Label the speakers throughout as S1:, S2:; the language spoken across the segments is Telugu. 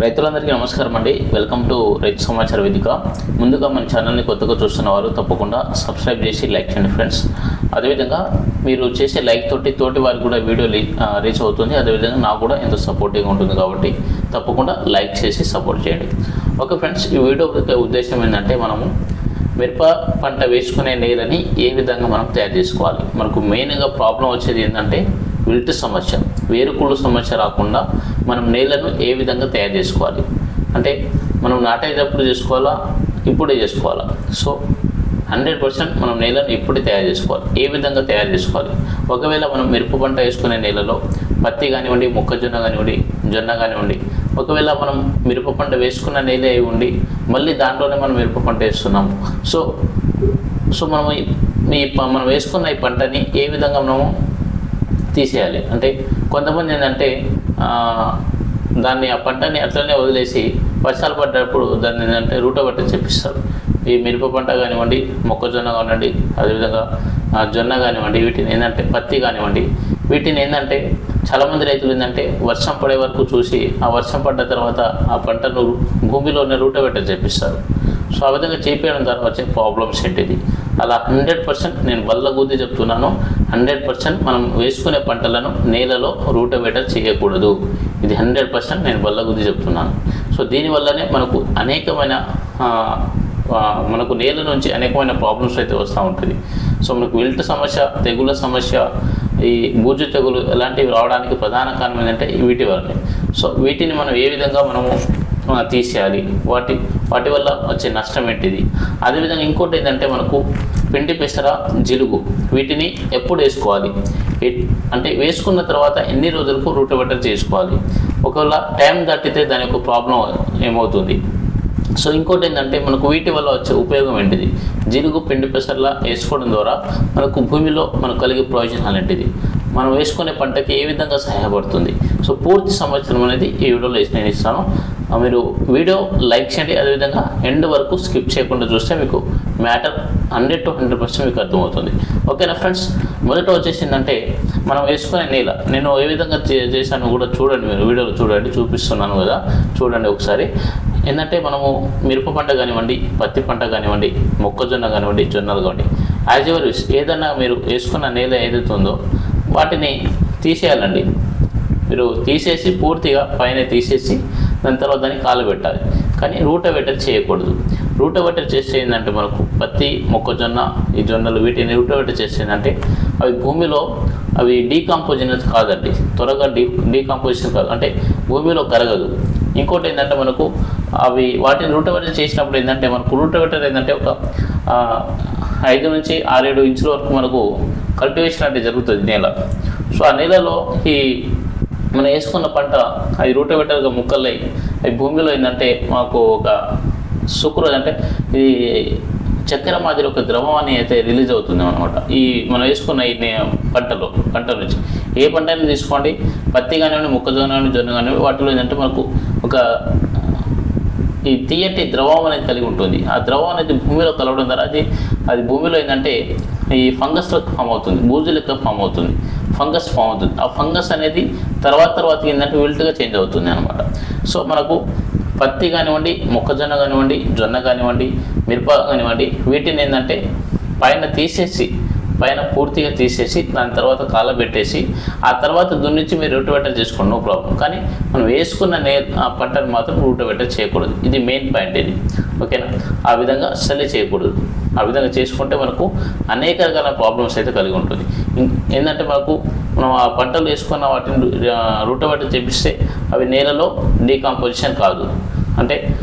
S1: రైతులందరికీ నమస్కారం అండి. వెల్కమ్ టు రైతు సమాచార వేదిక. ముందుగా మన ఛానల్ని కొత్తగా చూస్తున్న వారు తప్పకుండా సబ్స్క్రైబ్ చేసి లైక్ చేయండి ఫ్రెండ్స్. అదేవిధంగా మీరు చేసే లైక్ తోటి తోటి వారికి కూడా వీడియో రీ- రీచ్ అవుతుంది. అదేవిధంగా నాకు కూడా ఎంతో సపోర్టివ్గా ఉంటుంది కాబట్టి తప్పకుండా లైక్ చేసి సపోర్ట్ చేయండి. ఓకే ఫ్రెండ్స్ ఈ వీడియో యొక్క ఉద్దేశం ఏంటంటే మనము మిరప పంట వేసుకునే నేలని ఏ విధంగా మనం తయారు చేసుకోవాలి? మనకు మెయిన్గా ప్రాబ్లం వచ్చేది ఏంటంటే విల్ట్ సమస్య వేరుకుళ్ళు సమస్య రాకుండా మనం నేలను ఏ విధంగా తయారు చేసుకోవాలి? అంటే మనం నాటేటప్పుడు చేసుకోవాలా? ఇప్పుడే చేసుకోవాలా? సో హండ్రెడ్ పర్సెంట్ మనం నేలను ఇప్పుడే తయారు చేసుకోవాలి. ఏ విధంగా తయారు చేసుకోవాలి? ఒకవేళ మనం మిరప పంట వేసుకునే నేలలో పత్తి కానివ్వండి మొక్కజొన్న కానివ్వండి జొన్న కానివ్వండి ఒకవేళ మనం మిరప పంట వేసుకున్న నేల అయి ఉండి మళ్ళీ దాంట్లోనే మనం మిరప పంట వేస్తున్నాము. సో సో మనం ఈ- మనం వేసుకున్న ఈ పంటని ఏ విధంగా మనము తీసేయాలి. అంటే కొంతమంది ఏంటంటే దాన్ని ఆ పంటని అట్లనే వదిలేసి వర్షాలు పడ్డప్పుడు దాన్ని ఏంటంటే రూట పట్టి చెప్పిస్తారు ఈ మిరప పంట కానివ్వండి మొక్కజొన్న కానివ్వండి అదేవిధంగా జొన్న కానివ్వండి వీటిని ఏంటంటే పత్తి కానివ్వండి వీటిని ఏంటంటే చాలామంది రైతులు ఏంటంటే వర్షం పడే వరకు చూసి ఆ వర్షం పడ్డ తర్వాత ఆ పంటను భూమిలోనే రూట పెట్ట చెప్పిస్తారు సో ఆ విధంగా చేపించడం ద్వారా వచ్చే ప్రాబ్లమ్స్ ఏంటిది? అలా హండ్రెడ్ పర్సెంట్ నేను బల్ల గుద్ది చెప్తున్నాను. హండ్రెడ్ పర్సెంట్ మనం వేసుకునే పంటలను నేలలో రూటోవేటర్ చేయకూడదు. ఇది హండ్రెడ్ పర్సెంట్ నేను బల్ల గురించి చెప్తున్నాను. సో దీనివల్లనే మనకు అనేకమైన మనకు నేల నుంచి అనేకమైన ప్రాబ్లమ్స్ అయితే వస్తూ ఉంటుంది. సో మనకు విల్ట్ సమస్య తెగుల సమస్య ఈ బూజు తెగులు ఇలాంటివి రావడానికి ప్రధాన కారణం ఏంటంటే వీటి వల్లనే. సో వీటిని మనం ఏ విధంగా మనము తీసేయాలి. వాటి వాటి వల్ల వచ్చే నష్టం ఏంటిది? అదేవిధంగా ఇంకోటి ఏంటంటే మనకు పిండి పెసర జిలుగు వీటిని ఎప్పుడు వేసుకోవాలి? అంటే వేసుకున్న తర్వాత ఎన్ని రోజులకు రూటవెటర్ చేసుకోవాలి? ఒకవేళ టైం దాటితే దాని యొక్క ప్రాబ్లం ఏమవుతుంది? సో ఇంకోటి ఏంటంటే మనకు వీటి వల్ల వచ్చే ఉపయోగం ఏంటిది? జిలుగు పిండి పెసర్లా వేసుకోవడం ద్వారా మనకు భూమిలో మనకు కలిగే ప్రయోజనాలు ఏంటిది? మనం వేసుకునే పంటకి ఏ విధంగా సహాయపడుతుంది? సో పూర్తి సంవత్సరం అనేది ఈ వీడియోలో వేసి నేను ఇస్తాను. మీరు వీడియో లైక్ చేయండి. అదేవిధంగా ఎండ్ వరకు స్కిప్ చేయకుండా చూస్తే మీకు matter hundred to hundred percent మీకు అర్థమవుతుంది. ఓకేనా ఫ్రెండ్స్? మొదట వచ్చేసిందంటే మనం వేసుకునే నేల. నేను ఏ విధంగా చేశాను కూడా చూడండి మీరు. వీడియోలో చూడండి చూపిస్తున్నాను కదా. చూడండి ఒకసారి. ఏంటంటే మనము మిరప పంట కానివ్వండి పత్తి పంట కానివ్వండి మొక్కజొన్న కానివ్వండి జొన్నలు కానివ్వండి యాజ్ ఎవర్ విష్ ఏదన్నా మీరు వేసుకున్న నేల ఏదైతే ఉందో వాటిని తీసేయాలండి. మీరు తీసేసి పూర్తిగా పైన తీసేసి దాని తర్వాత దాన్ని కాలు పెట్టాలి. కానీ రూటవేటర్ చేయకూడదు. రూటవేటర్ చేస్తే ఏంటంటే మనకు పత్తి మొక్కజొన్న ఈ జొన్నలు వీటిని రూటవేటర్ చేస్తే ఏంటంటే అవి భూమిలో అవి డీకాంపోజిషన్ కాదండి. త్వరగా డీ డీకాంపోజిషన్ కాదు. అంటే భూమిలో కరగదు. ఇంకోటి ఏంటంటే మనకు అవి వాటిని రూటవేటర్ చేసినప్పుడు ఏంటంటే మనకు రూటవేటర్ ఏంటంటే ఒక ఐదు నుంచి ఆరేడు ఇంచుల వరకు మనకు కల్టివేషన్ అంటే జరుగుతుంది నేల. సో ఆ నేలలో ఈ మనం వేసుకున్న పంట అది రూటవేటర్గా ముక్కలై అవి భూమిలో ఏంటంటే మాకు ఒక శుక్ర అంటే ఈ చక్కెర మాదిరి ఒక ద్రవం అని అయితే రిలీజ్ అవుతుంది అనమాట ఈ మనం వేసుకున్న ఈ పంటలో పంట నుంచి. ఏ పంట అయినా తీసుకోండి. పత్తి కానివ్వండి మొక్కజొన్న కానివ్వండి జొన్న కానివ్వండి వాటిలో ఏంటంటే మనకు ఒక ఈ తీయటి ద్రవం అనేది కలిగి ఉంటుంది. ఆ ద్రవం అనేది భూమిలో కలవడం ద్వారా అది అది భూమిలో ఏంటంటే ఈ ఫంగస్ ఫామ్ అవుతుంది బూజు లెక్క ఫామ్ అవుతుంది ఫంగస్ ఫామ్ అవుతుంది. ఆ ఫంగస్ అనేది తర్వాత తర్వాత ఏంటంటే విల్ట్గా చేంజ్ అవుతుంది అనమాట సో మనకు పత్తి కానివ్వండి మొక్కజొన్న కానివ్వండి జొన్న కానివ్వండి మిరప కానివ్వండి వీటిని ఏంటంటే పైన తీసేసి పైన పూర్తిగా తీసేసి దాని తర్వాత కాలబెట్టేసి ఆ తర్వాత దున్నించి మీరు రూటవేటర్ చేసుకోండి నో ప్రాబ్లం కానీ మనం వేసుకున్న నే ఆ పంటను మాత్రం రూటవేటర్ చేయకూడదు. ఇది మెయిన్ పాయింట్ ఇది. ఓకేనా ఆ విధంగా అస్సలే చేయకూడదు. ఆ విధంగా చేసుకుంటే మనకు అనేక రకాల ప్రాబ్లమ్స్ అయితే కలిగి ఉంటుంది. ఏంటంటే మనకు మనం ఆ పంటలు వేసుకున్న వాటిని రూటవేటర్ చేపిస్తే అవి నేలలో డీకాంపోజిషన్ కాదు. అంటే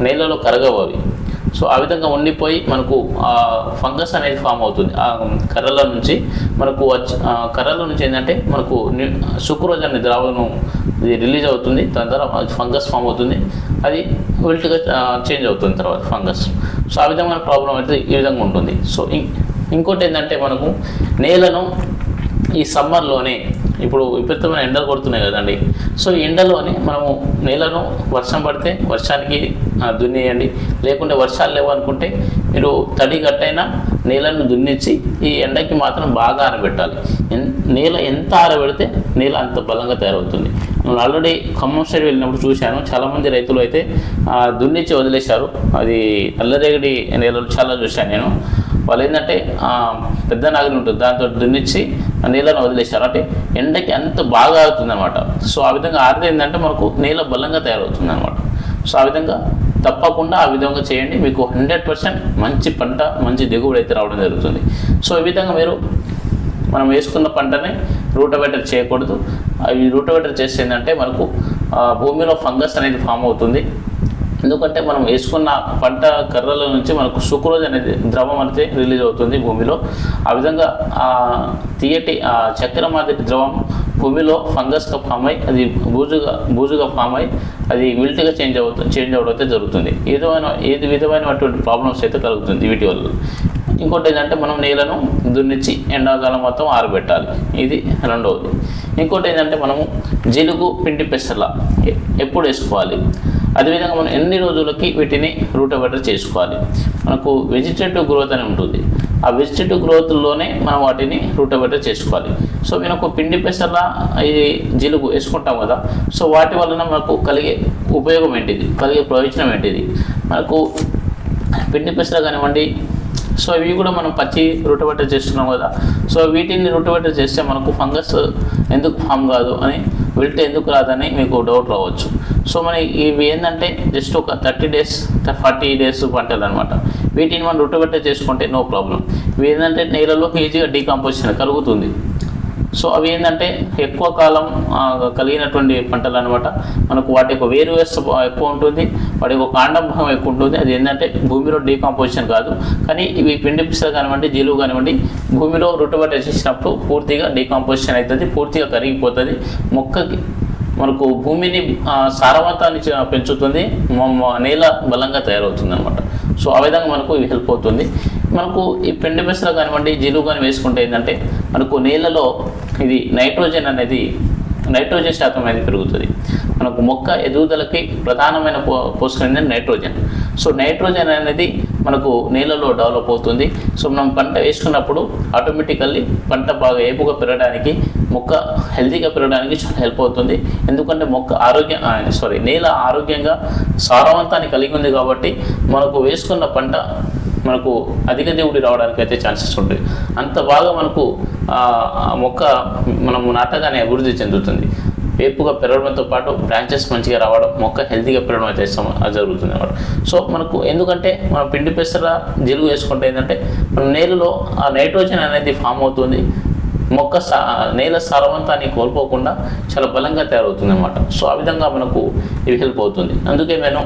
S1: నేలలో కరగవు అవి సో ఆ విధంగా ఉండిపోయి మనకు ఆ ఫంగస్ అనేది ఫామ్ అవుతుంది. ఆ కర్రల నుంచి మనకు వచ్చి కర్రల నుంచి ఏంటంటే మనకు ని- సుక్రోజ్ అనే ద్రావణం ఇది రిలీజ్ అవుతుంది. దాని ద్వారా అది ఫంగస్ ఫామ్ అవుతుంది. అది వెల్ట్గా చేంజ్ అవుతుంది తర్వాత ఫంగస్. సో ఆ విధమైన ప్రాబ్లం అయితే ఈ విధంగా ఉంటుంది. సో ఇంకోటి ఏంటంటే మనకు నేలను ఈ సమ్మర్లోనే ఇప్పుడు విపరీతమైన ఎండలు కొడుతున్నాయి కదండి. సో ఈ ఎండలోనే మనము నేలను వర్షం పడితే వర్షానికి దున్నేయండి. లేకుంటే వర్షాలు లేవు అనుకుంటే మీరు తడి గట్టైనా నేలను దున్నిచ్చి ఈ ఎండకి మాత్రం బాగా ఆరబెట్టాలి. ఎన్- నేల ఎంత ఆరబెడితే నేల అంత బలంగా తయారవుతుంది. నేను ఆల్రెడీ ఖమ్మం సైడ్ వెళ్ళినప్పుడు చూశాను. చాలామంది రైతులు అయితే దున్నిచ్చి వదిలేశారు. అది నల్లరేగడి నేలలు చాలా చూశాను నేను. వాళ్ళు ఏంటంటే పెద్ద నాగలి ఉంటుంది. దాంతో దున్నిచ్చి ఆ నీళ్ళను వదిలేశారు. అంటే ఎండకి అంత బాగా ఆగుతుంది అనమాట సో ఆ విధంగా ఆరితే ఏంటంటే మనకు నేల బలంగా తయారవుతుంది అనమాట సో ఆ విధంగా తప్పకుండా ఆ విధంగా చేయండి. మీకు హండ్రెడ్ పర్సెంట్ మంచి పంట మంచి దిగుబడి అయితే రావడం జరుగుతుంది. సో ఈ విధంగా మీరు మనం వేసుకున్న పంటని రూటవేటర్ చేయకూడదు. అవి రూటవేటర్ చేస్తే ఏంటంటే మనకు భూమిలో ఫంగస్ అనేది ఫామ్ అవుతుంది. ఎందుకంటే మనం వేసుకున్న పంట కర్రల నుంచి మనకు సుక్రోజ్ అనేది ద్రవం అనేది రిలీజ్ అవుతుంది భూమిలో. ఆ విధంగా ఆ తీయటి ఆ చక్కెర మాదిరి ద్రవం భూమిలో ఫంగస్గా ఫామ్ అయి అది బూజుగా బూజుగా ఫామ్ అయి అది విల్ట్గా చేంజ్ అవుతుంది చేంజ్ అవ్వడం అయితే జరుగుతుంది. ఏదో ఏది విధమైనటువంటి ప్రాబ్లమ్స్ అయితే కలుగుతుంది వీటి వల్ల. ఇంకోటి ఏంటంటే మనం నేలను దున్నిచ్చి ఎండాకాలం మొత్తం ఆరబెట్టాలి. ఇది రెండవది ఇంకోటి ఏంటంటే మనము జిలుగు పిండి పెసల ఎప్పుడు వేసుకోవాలి? అదేవిధంగా మనం ఎన్ని రోజులకి వీటిని రూటబెటర్ చేసుకోవాలి? మనకు వెజిటేటివ్ గ్రోత్ అని ఉంటుంది. ఆ వెజిటేటివ్ గ్రోత్లోనే మనం వాటిని రూటబెటర్ చేసుకోవాలి. సో మనకు పిండి పెసల ఇది జిలుగు వేసుకుంటాం కదా సో వాటి వలన మనకు కలిగే ఉపయోగం ఏంటిది? కలిగే ప్రయోజనం ఏంటిది? మనకు పిండి పెసర కానివ్వండి సో ఇవి కూడా మనం పచ్చి రూటబెటర్ చేస్తున్నాం కదా. సో వీటిని రూటబెటర్ చేస్తే మనకు ఫంగస్ ఎందుకు ఫామ్ కాదు అని వెళ్తే ఎందుకు రాదని మీకు డౌట్ రావచ్చు. సో మన ఇవి ఏంటంటే జస్ట్ ఒక థర్టీ డేస్ ఫార్టీ డేస్ పంటలు అనమాట వీటిని మనం రూటబెటర్ చేసుకుంటే నో ప్రాబ్లం ఇవి ఏంటంటే నేలలో ఈజీగా డీకంపోజిషన్ కలుగుతుంది. సో అవి ఏంటంటే ఎక్కువ కాలం కలిగినటువంటి పంటలు అనమాట మనకు వాటి యొక్క వేరు వ్యవస్థ ఎక్కువ ఉంటుంది వాటి యొక్క కాండం ఎక్కువ ఉంటుంది. అది ఏంటంటే భూమిలో డీకాంపోజిషన్ కాదు. కానీ ఇవి పిండి పిసలు కానివ్వండి జీలు కానివ్వండి భూమిలో రుట్టుబట్ట చేసినప్పుడు పూర్తిగా డీకాంపోజిషన్ అవుతుంది పూర్తిగా కరిగిపోతుంది. మొక్కకి మనకు భూమిని సారవంతాన్ని పెంచుతుంది నేల బలంగా తయారవుతుంది అనమాట సో ఆ విధంగా మనకు ఇవి హెల్ప్ అవుతుంది. మనకు ఈ పెండి పెసలు కానివ్వండి జిలుగు కానీ వేసుకుంటే ఏంటంటే మనకు నేలలో ఇది నైట్రోజన్ అనేది నైట్రోజన్ శాతం అనేది పెరుగుతుంది. మనకు మొక్క ఎదుగుదలకి ప్రధానమైన పో పోషకం ఏంటంటే నైట్రోజన్. సో నైట్రోజన్ అనేది మనకు నేలలో డెవలప్ అవుతుంది. సో మనం పంట వేసుకున్నప్పుడు ఆటోమేటికల్లీ పంట బాగా ఏపుగా పెరగడానికి మొక్క హెల్తీగా పెరగడానికి చాలా హెల్ప్ అవుతుంది. ఎందుకంటే మొక్క ఆరోగ్యం సారీ నేల ఆరోగ్యంగా సారవంతాన్ని కలిగి ఉంది కాబట్టి మనకు వేసుకున్న పంట మనకు అధిక దిగుబడి రావడానికి అయితే ఛాన్సెస్ ఉంటాయి అంత బాగా మనకు ఆ, మొక్క మనము నాటగానే అభివృద్ధి చెందుతుంది. వేపుగా పెరగడంతో పాటు బ్రాంచెస్ మంచిగా రావడం మొక్క హెల్తీగా పెరగడం అయితే జరుగుతుంది అన్నమాట. సో మనకు ఎందుకంటే మనం పిండి పెసర జిలుగు వేసుకుంటే ఏంటంటే మన నేలలో ఆ నైట్రోజన్ అనేది ఫామ్ అవుతుంది. మొక్క సా నేల సారవంతాన్ని కోల్పోకుండా చాలా బలంగా తయారవుతుంది అనమాట సో ఆ విధంగా మనకు ఇవి హెల్ప్ అవుతుంది. అందుకే నేను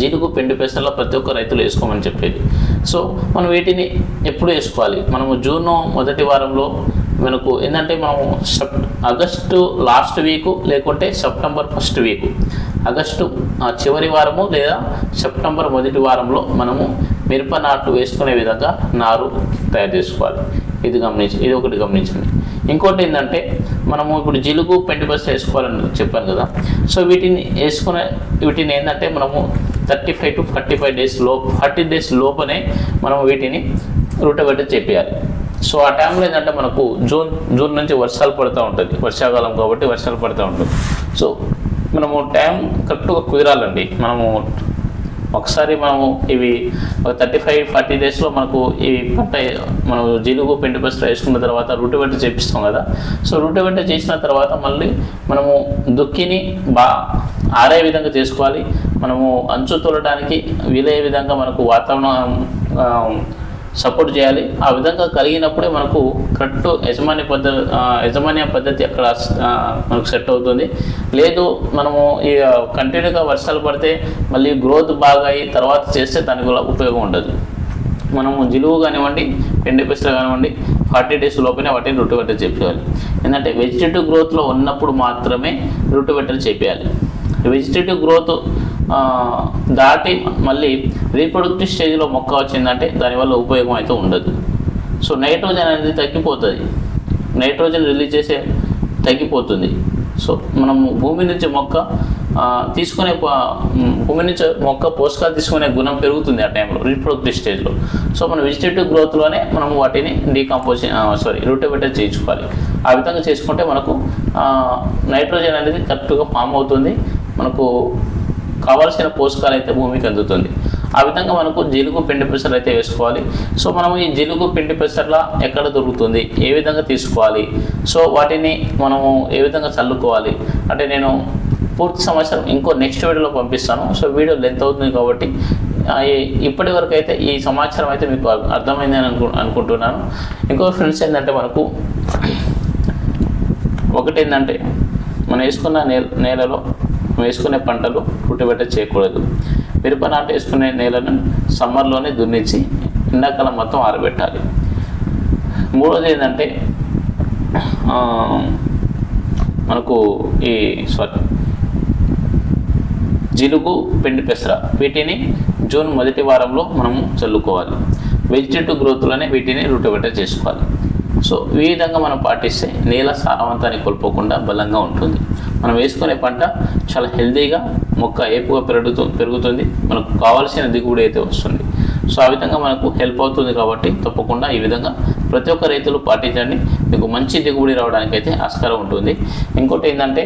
S1: జీలుగు పిండి పెసర్లో ప్రతి ఒక్క రైతులు వేసుకోమని చెప్పేది. సో మనం వీటిని ఎప్పుడు వేసుకోవాలి? మనము జూన్ మొదటి వారంలో మనకు ఏంటంటే మనము సెప్ ఆగస్టు లాస్ట్ వీకు లేకుంటే సెప్టెంబర్ ఫస్ట్ వీకు. ఆగస్టు ఆ, చివరి వారము లేదా సెప్టెంబర్ మొదటి వారంలో మనము మిరప నాటు వేసుకునే విధంగా నారు తయారు చేసుకోవాలి. ఇది గమనించి ఇది ఒకటి గమనించండి. ఇంకోటి ఏంటంటే మనము ఇప్పుడు జిలుగు పెంటి బస్సు వేసుకోవాలని చెప్పాను కదా. సో వీటిని వేసుకునే వీటిని ఏంటంటే మనము thirty five to forty five డేస్లో ఫార్టీ డేస్ లోపనే మనం వీటిని రూటబెట్టి చెప్పేయాలి. సో ఆ టైంలో ఏంటంటే మనకు జూన్ జూన్ నుంచి వర్షాలు పడుతూ ఉంటుంది. వర్షాకాలం కాబట్టి వర్షాలు పడుతూ ఉంటుంది. సో మనము టైం కరెక్ట్గా కుదరాలండి. మనము ఒకసారి మనము ఇవి ఒక థర్టీ ఫైవ్ ఫార్టీ డేస్లో మనకు ఈ పంట మనం జీలుగు పెండి పసులు వేసుకున్న తర్వాత రూటు వెంట చేపిస్తాం కదా. సో రూటు వెంట చేసిన తర్వాత మళ్ళీ మనము దుక్కిని బా ఆరే విధంగా చేసుకోవాలి. మనము అంచు తోలడానికి వీలయ్యే విధంగా మనకు వాతావరణం సపోర్ట్ చేయాలి. ఆ విధంగా కలిగినప్పుడే మనకు కరెక్ట్ యజమాని పద్ధతి యజమాన్య పద్ధతి అక్కడ మనకు సెట్ అవుతుంది. లేదు మనము ఈ కంటిన్యూగా వర్షాలు పడితే మళ్ళీ గ్రోత్ బాగా అయ్యి తర్వాత చేస్తే దానికి కూడా ఉపయోగం ఉండదు. మనము జిలువు కానివ్వండి పెండి పెసలు కానివ్వండి ఫార్టీ డేస్ లోపలనే వాటిని రొట్టు పెట్టలు చెప్పేయాలి. ఎందుకంటే వెజిటేటివ్ గ్రోత్లో ఉన్నప్పుడు మాత్రమే రొట్టు పెట్టలు చెప్పేయాలి. వెజిటేటివ్ గ్రోత్ దాటి మళ్ళీ రీప్రొడక్టివ్ స్టేజ్లో మొక్క వచ్చిందంటే దానివల్ల ఉపయోగం అయితే ఉండదు. సో నైట్రోజన్ అనేది తగ్గిపోతుంది. నైట్రోజన్ రిలీజ్ చేసే తగ్గిపోతుంది. సో మనము భూమి నుంచి మొక్క తీసుకునే భూమి నుంచి మొక్క పోషకాలు తీసుకునే గుణం పెరుగుతుంది ఆ టైంలో రీప్రొడక్టివ్ స్టేజ్లో. సో మన వెజిటేటివ్ గ్రోత్లోనే మనం వాటిని డీకంపోజి సారీ రూటోబెటర్ చేయించుకోవాలి. ఆ విధంగా చేసుకుంటే మనకు నైట్రోజన్ అనేది కరెక్ట్గా ఫామ్ అవుతుంది. మనకు కావాల్సిన పోషకాలు అయితే భూమికి అందుతుంది. ఆ విధంగా మనకు జిలుగు పిండి పెసలు అయితే వేసుకోవాలి. సో మనం ఈ జిలుగు పిండి పెసర్ల ఎక్కడ దొరుకుతుంది? ఏ విధంగా తీసుకోవాలి? సో వాటిని మనము ఏ విధంగా చల్లుకోవాలి? అంటే నేను పూర్తి సంవత్సరం ఇంకో నెక్స్ట్ వీడియోలో పంపిస్తాను. సో వీడియో లెంత్ అవుతుంది కాబట్టి ఈ- ఇప్పటి వరకు అయితే ఈ సమాచారం అయితే మీకు అర్థమైంది అని అనుకు అనుకుంటున్నాను. ఇంకో ఫ్రెండ్స్ ఏంటంటే మనకు ఒకటి ఏంటంటే మనం వేసుకున్న నేల నేలలో వేసుకునే పంటలు పుట్టుబెట్ట చేయకూడదు. మిరప నాటు వేసుకునే నేలను సమ్మర్లోనే దున్నించి ఎండాకాలం మొత్తం ఆరబెట్టాలి. మూడోది ఏంటంటే మనకు ఈ సారీ జిలుగు పిండి పెసర వీటిని జూన్ మొదటి వారంలో మనము చల్లుకోవాలి. వెజిటేటివ్ గ్రోత్లోనే వీటిని రూటబెట్ట చేసుకోవాలి. సో ఈ విధంగా మనం పాటిస్తే నేల సారవంతాన్ని కోల్పోకుండా బలంగా ఉంటుంది. మనం వేసుకునే పంట చాలా హెల్దీగా మొక్క ఏపుగా పెరుగుతూ పెరుగుతుంది. మనకు కావాల్సిన దిగుబడి అయితే వస్తుంది. సో ఆ విధంగా మనకు హెల్ప్ అవుతుంది కాబట్టి తప్పకుండా ఈ విధంగా ప్రతి ఒక్క రైతులు పాటించండి. మీకు మంచి దిగుబడి రావడానికి అయితే ఆస్కారం ఉంటుంది. ఇంకోటి ఏంటంటే